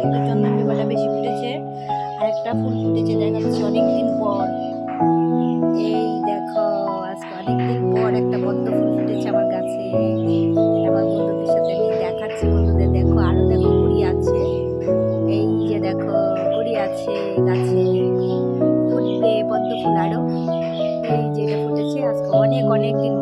কিন্তু চন্দন জবাটা বেশি ফুটেছে। আরেকটা ফুল ফুটেছে, দেখা যাচ্ছে অনেকদিন পর। এই দেখো, আজকে অনেকদিন পর একটা পদ্ম ফুল ফুটেছে আমার গাছে আমার বন্ধুদের সাথে আমি দেখাচ্ছি, বন্ধুদের দেখো, আরও দেখো কুড়ি আছে। এই যে দেখো কুড়ি আছে, গাছে ফুটবে পদ্ম ফুল আরও। এই যে এটা ফুটেছে, আজকে অনেক অনেক দিন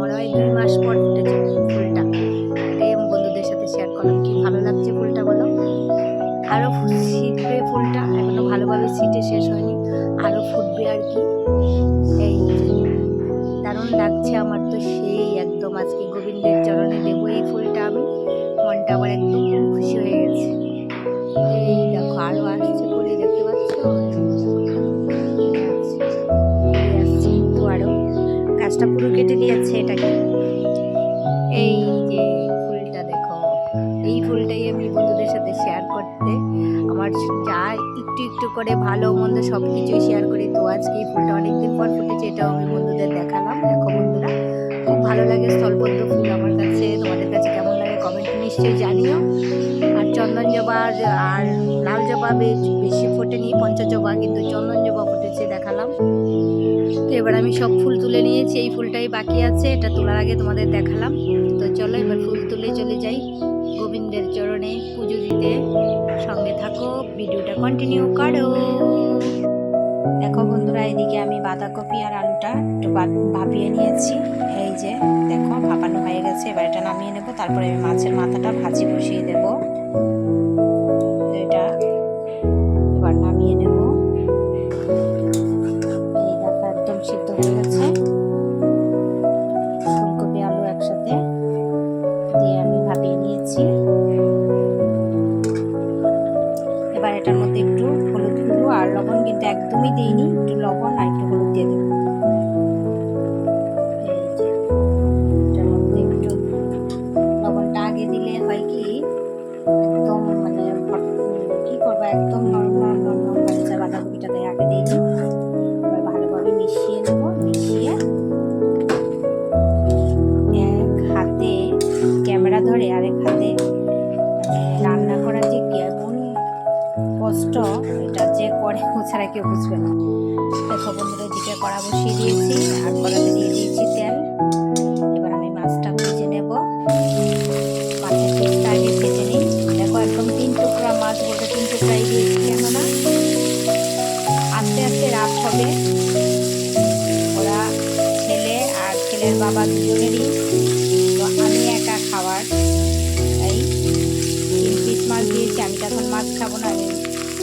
লাগছে আমার তো সেই একদম আজকে গোবিন্দের চরণে দেবো এই ফুলটা আমি। মনটা আমার একদম খুশি হয়ে গেছে। এই দেখো, আরও আসছে করে দেখতে পাচ্ছ? কিন্তু আরও গাছটা পুরো কেটে দিয়েছে এটাকে। এই যে ফুলটা দেখো, এই ফুলটাই আমি বন্ধুদের সাথে শেয়ার করতে। আমার যা একটু একটু করে ভালো মন্দ সব কিছুই শেয়ার করি। তো আজকে এই ফুলটা অনেকদিন পর ফুটেছে, এটাও আমি বন্ধুদের দেখো নিশ্চয়ই জানিও। আর চন্দন জবা আর লাল জবা বেশ- ফোটেনি, পঞ্চাশ জবা, কিন্তু চন্দন জবা ফুটেছে, দেখালাম। তো এবার আমি সব ফুল তুলে নিয়েছি, এই ফুলটাই বাকি আছে, এটা তোলার আগে তোমাদের দেখালাম। তো চলো এবার ফুল তুলে চলে যাই গোবিন্দের চরণে পুজো দিতে। সঙ্গে থাকো, ভিডিওটা কন্টিনিউ করো। দেখো বন্ধুরা, এদিকে আমি বাঁধাকপি আর আলুটা একটু ভাপিয়ে নিয়েছি। যে, দেখো, ভাপানো হয়ে গেছে, এবার এটা নামিয়ে নেব। তারপরে আমি মাছের মাথাটা ভাজি বসিয়ে দেব। এটা এবার নামিয়ে নেব। এই দেখো, একদম সিদ্ধ হয়ে গেছে। ফুলকপি, আলু একসাথে দিয়ে আমি ভাপিয়ে নিয়েছি। এবার এটার মধ্যে একটু হলুদ গুঁড়ো আর লবণ, কিন্তু একদমই দিইনি। একটু লবণ আর একটু হলুদ দিয়ে দেবো। কড়া বসিয়ে দিয়েছি, আর কড়াতে দিয়ে দিয়েছি তেল। এবার আমি মাছটা ভেজে নেব। মাছের পিসটা আগে ভেজে নিই। দেখো, একদম তিন টুকরা মাছ বলতে তিন টুকরাই দিয়েছি কেননা আস্তে আস্তে রাত হবে। ওরা ছেলে আর ছেলের বাবা দুজনেরই। তো আমি একা খাওয়ার। তাই তিন পিস মাছ দিয়েছি, আমি তখন মাছ খাব না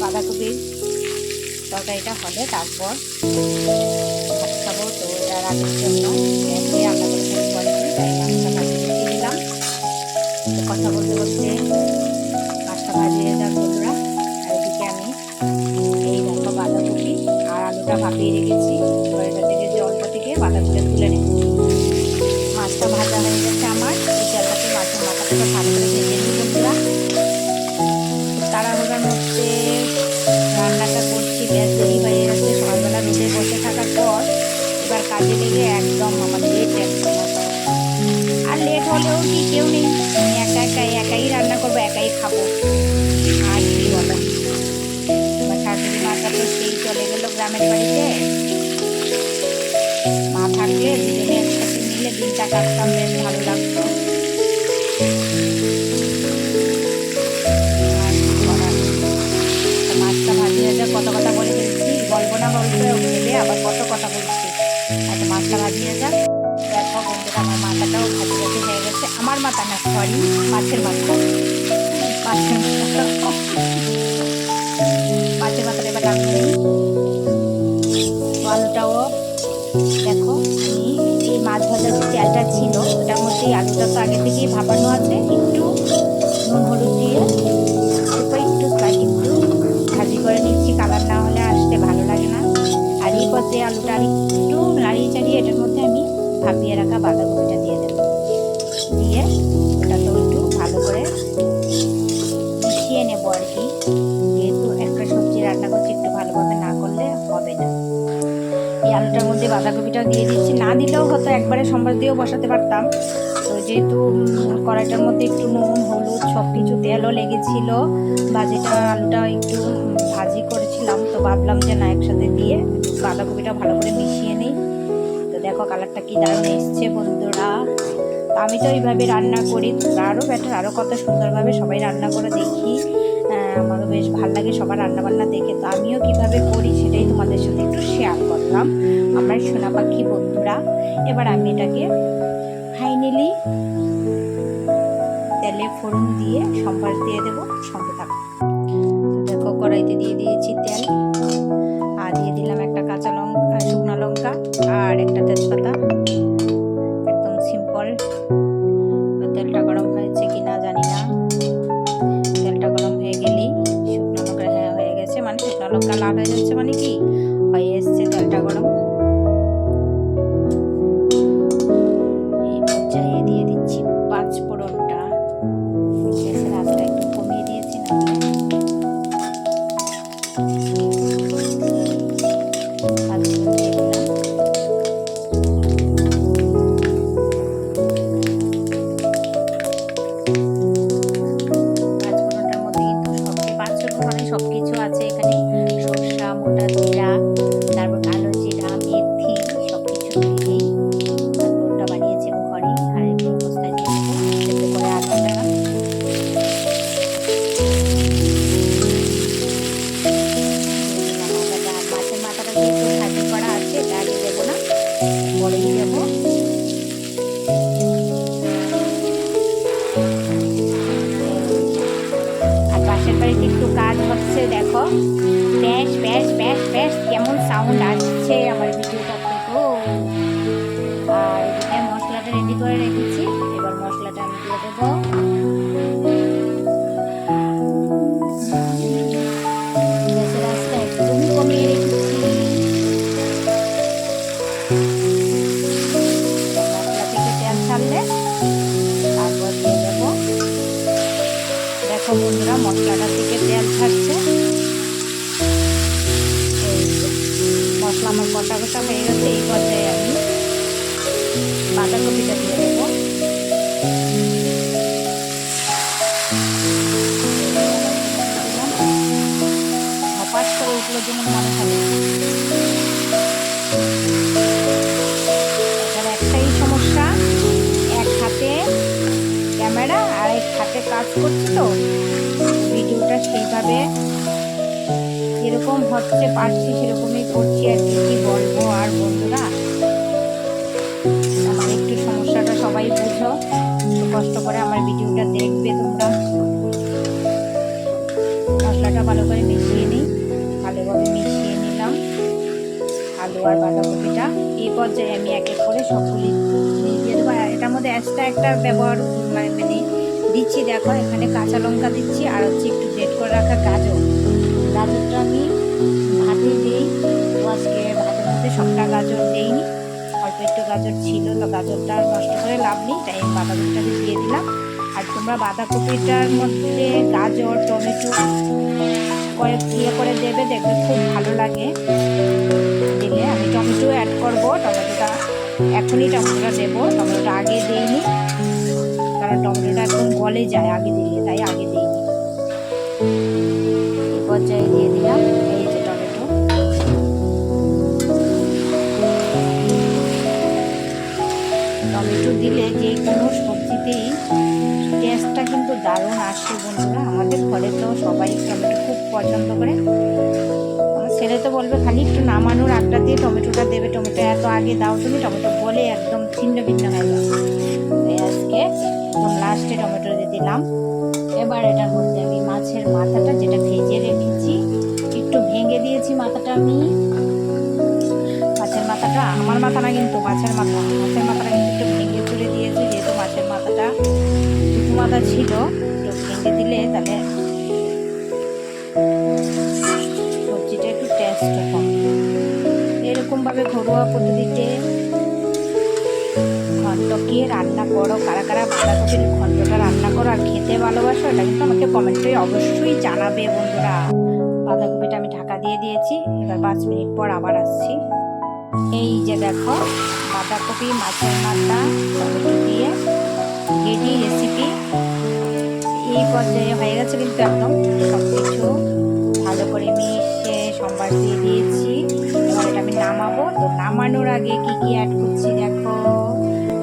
বাঁধাকপির তরকারিটা হবে তারপর। রাতের জন্য এমনি রান্না ভাজি কথা বলতে বলতে মাছটা যাক হলেও কি? কেউ নেই। আমি একা একাই রান্না করব, একাই খাব। আর কি বলো আমার শাশুড়ি মাটা তো সেই চলে গেলো গ্রামের বাড়িতে। মা থাকলে দুজনে একসাথে মিলে দিনটা কাটতাম, বেশ ভালো লাগতো। মাথা না, সরি মাছের মাথা মাছের মাছের মাথাটা এবার নামিয়ে আলুটাও দেখো, আমি এই মাছ ভাজার যে তেলটা ছিল, ওটার মধ্যে আলুটা তো আগে থেকেই ভাপানো আছে, একটু নুন, হলুদ বাঁধাকপিটাও দিয়ে দিচ্ছি। না দিলেও হতো, একবারে সম্বাস দিয়েও বসাতে পারতাম। তো যেহেতু কড়াইটার মধ্যে একটু নুন, হলুদ সব কিছু তেলও লেগেছিল ভাজিটা আলুটা একটু ভাজি করেছিলাম, তো ভাবলাম যে না, একসাথে দিয়ে বাঁধাকপিটা ভালো করে মিশিয়ে নিই। তো দেখো কালারটা কী দারুণ এসছে বন্ধুরা। আমি তো এইভাবে রান্না করি আরও বেটার আরও কত সুন্দরভাবে সবাই রান্না করে দেখি। আমারও বেশ ভালো লাগে সবার রান্না বান্না দেখে। তো আমিও কীভাবে করি সেটাই তোমাদের সাথে একটু শেয়ার করলাম। আমার সোনা পাখি বন্ধুরা, এবার আমি এটাকে ফাইনালি তেলে ফোড়ন দিয়ে সম্বাস দিয়ে দেবো। সঙ্গে থাকো। জিরা তারপর কালো জিরা মেথি সব কিছু দিয়েই ফোড়নটা বানিয়েছি ঘরে আর বস্তায় মাথাটা যেহেতু ভাজি করা আছে এটা আগে দেবো না পরেই আর পাশের বাড়িতে একটু কাজ হচ্ছে, দেখো। ব্যাস কেমন সাউন্ড আসছে আমার ভিডিওটা থেকে আর এদিকে মশলাটা রেডি করে রেখেছি। এবার মশলাটা আমি দিয়ে দেবো। দেখো বন্ধুরা, মশলাটা থেকে তেল ছাড়ছে। কষা কষা হয়ে গেছে, এই পর্যায়ে আমি বাঁধাকপিটা দিয়ে দেবো। হপাস করে উঠল যেমন মনে হবে একটাই সমস্যা, এক হাতে ক্যামেরা আর এক হাতে কাজ করছি তো। ভিডিওটা সেইভাবে যেরকম হচ্ছে, পারছি সেরকমই করছি আর কি বলব আর বন্ধুরা? আমার একটু সমস্যাটা সবাই বুঝো কষ্ট করে আমার ভিডিওটা দেখবে তোমরা। মশলাটা ভালো করে মিশিয়ে নিই, ভালোভাবে মিশিয়ে নিলাম আলু আর বাঁধাকপিটা। এই পর্যায়ে আমি এক এক করে সবগুলি দিয়ে দেবো। এটার মধ্যে একটা ব্যবহার মানে মানে দিচ্ছি, দেখো, এখানে কাঁচা লঙ্কা দিচ্ছি আর হচ্ছে একটু গ্রেট করে রাখা গাজর। গাজরটা আমি ভাতে দিই। আজকে ভাতের মধ্যে সবটা গাজর দেইনি। অল্প একটু গাজর ছিল গাজরটা নষ্ট করে লাভ নেই, তাই বাঁধাকপিটাকে দিয়ে দিলাম। আর তোমরা বাঁধাকপিটার মধ্যে গাজর, টমেটো করে ইয়ে করে দেবে দেখবে খুব ভালো লাগে। দিলে আমি টমেটো অ্যাড করব, টমেটোটা এখনই টমেটোটা দেবো। টমেটোটা আগে দিইনি, কারণ টমেটোটা একদম গলে যায় আগে দিলে, তাই আগে দিইনি। সবজিতেই টেস্টটা কিন্তু দারুণ আসে বন্ধুরা। আমাদের ঘরে তো সবাই টমেটো খুব পছন্দ করে। আমার ছেলে তো বলবে, খালি একটু নামানোর আগটা দিয়ে টমেটোটা দেবে। টমেটো এত আগে দাও তুমি, টমেটো বলে একদম ছিন্ন ভিন্ন হয়ে যাবে। আজকে একদম লাস্টে টমেটো দিয়ে দিলাম। এবার এটার মধ্যে আমি মাছের মাথাটা যেটা ভেজে রেখেছি, একটু ভেঙে দিয়েছি মাথাটা আমি। মাছের মাথাটা, আমার মাথা না কিন্তু মাছের মাথা। মাছের মাথাটা কিন্তু একটু ভেঙে মাথাটা দুটো মাথা ছিল একটু ভেঙে দিলে তাহলে সবজিটা একটু টেস্ট হয় এরকমভাবে ঘরোয়া পদ্ধতিতে ঘন্টকে রান্না করো। কারা কারা বাঁধাকপির ঘন্টটা রান্না করো আর খেতে ভালোবাসো, এটা কিন্তু আমাকে কমেন্টে অবশ্যই জানাবে বন্ধুরা। বাঁধাকপিটা আমি ঢাকা দিয়ে দিয়েছি, এবার পাঁচ মিনিট পর আবার আসছি। এই যে দেখো, বাঁধাকপি, মাছের মাথা কিন্তু একদম সব কিছু ভালো করে মিশে সোমবার দিয়ে দিয়েছি। এবার এটা আমি নামাবো। তো নামানোর আগে কী কী অ্যাড করছি দেখো?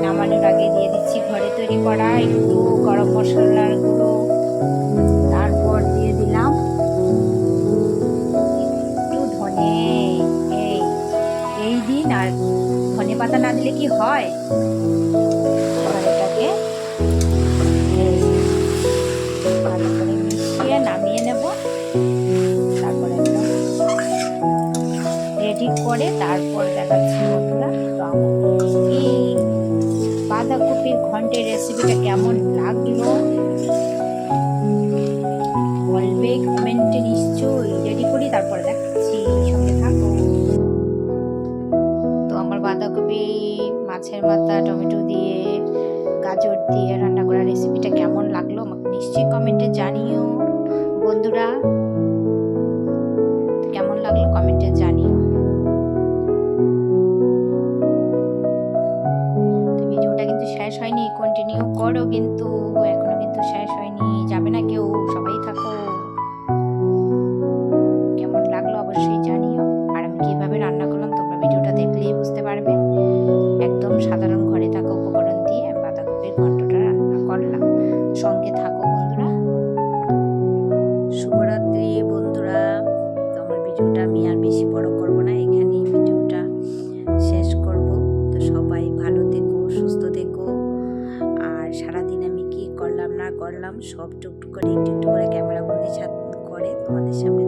নামানোর আগে দিয়ে দিচ্ছি ঘরে তৈরি করা একটু গরম মশলার গুঁড়ো। তারপর দিয়ে দিলাম একটু ধনে। এই এই দিন আর ধনে পাতা না দিলে কি হয়? পরে তারপর দেখাচ্ছি বন্ধুরা। তো বাঁধাকপির ঘন্টের রেসিপিটা কেমন? ভিডিওটা আমি আর বেশি বড় করব না, এখানেই ভিডিওটা শেষ করব। তো সবাই ভালো থেকো, সুস্থ থেকো। আর সারাদিন আমি কি করলাম না করলাম, সব টুকটুক করে একটু একটু করে ক্যামেরা বন্দি করে তোমাদের সামনে